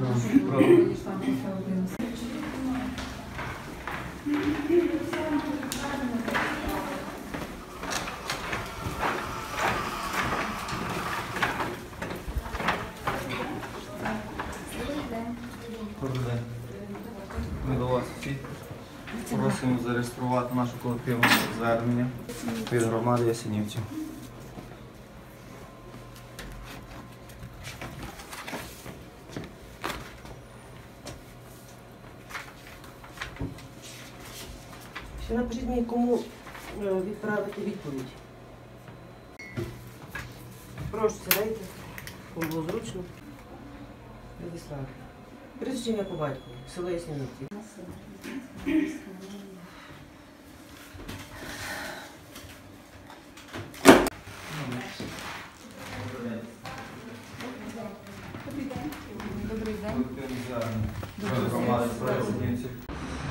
Ми до вас всі просимо зареєструвати нашу колективне звернення від громади Ясенівців. Ще напишіть мені, кому е, відправити відповідь. Прошу, сідайте, кому було зручно. Владислав. Прізвище по батьку, село Ясенівці.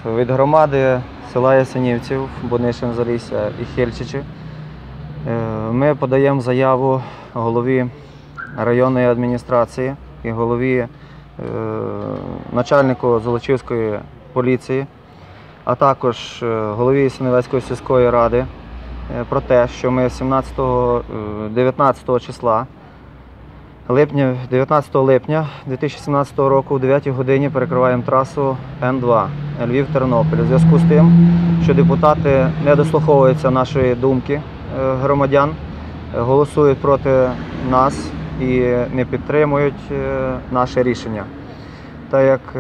Від громади села Ясенівців, Бонишин, Зарісся і Хельчичі. Е, ми подаємо заяву голові районної адміністрації і голові е, начальнику Золочівської поліції, а також е, голові Синевецької сільської ради про те, що ми 17 е, 19 числа липня, 19 липня 2017 року в 9 годині перекриваємо трасу Н2 Львів-Тернопіль. У зв'язку з тим, що депутати не дослуховуються нашої думки е, громадян, е, голосують проти нас і не підтримують е, наше рішення. Так як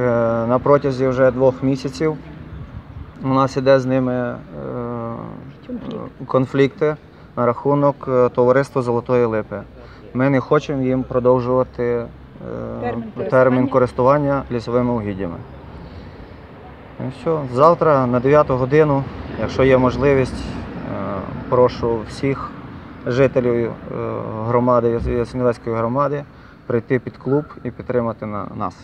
на протязі вже двох місяців у нас іде з ними конфлікти на рахунок товариства Золотої Липи. Ми не хочемо їм продовжувати е, Термін термін користування. лісовими угіддями. І все. Завтра на 9 годину, якщо є можливість, е, прошу всіх жителів е, громади, Ясенівецької громади прийти під клуб і підтримати на- нас.